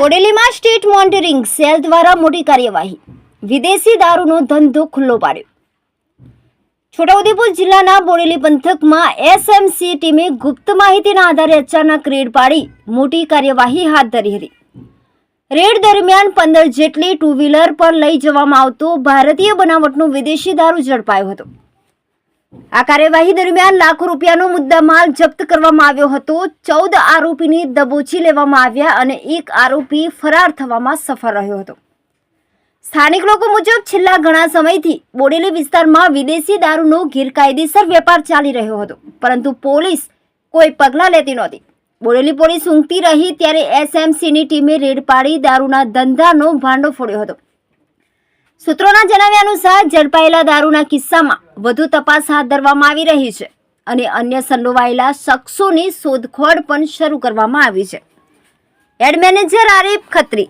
બોડેલીમાં state monitoring cell દ્વારા મોટી કાર્યવાહી. વિદેશી દારૂનો ધંધો ખુલ્લો પાડ્યો. છોટાઉદેપુર જિલ્લાના બોડેલી પંથકમાં એસએમસી ટીમે ગુપ્ત માહિતીના આધારે અચાનક રેડ પાડી મોટી કાર્યવાહી હાથ ધરી હતી. રેડ દરમિયાન પંદર જેટલી ટુ વ્હીલર પર લઈ જવામાં આવતો ભારતીય બનાવટનો વિદેશી દારૂ ઝડપાયો હતો. આ કાર્યવાહી દરમિયાન લાખો રૂપિયાનો મુદ્દામાલ જપ્ત કરવામાં આવ્યો હતો. ચૌદ આરોપીને દબોચી લેવામાં આવ્યા અને એક આરોપી ફરાર થવામાં સફળ રહ્યો હતો. સ્થાનિક લોકો મુજબ છેલ્લા ઘણા સમયથી બોડેલી વિસ્તારમાં વિદેશી દારૂનો ગેરકાયદેસર વેપાર ચાલી રહ્યો હતો, પરંતુ પોલીસ કોઈ પગલાં લેતી નહોતી. બોડેલી પોલીસ ઊંઘતી રહી ત્યારે એસએમસીની ટીમે રેડ પાડી દારૂના ધંધાનો ભાંડો ફોડ્યો હતો. સૂત્રોના જણાવ્યા અનુસાર ઝડપાયેલા દારૂના કિસ્સામાં વધુ તપાસ હાથ ધરવામાં આવી રહી છે અને અન્ય સંડોવાયેલા શખ્સોની શોધખોળ પણ શરૂ કરવામાં આવી છે. Add manager Arif Khatri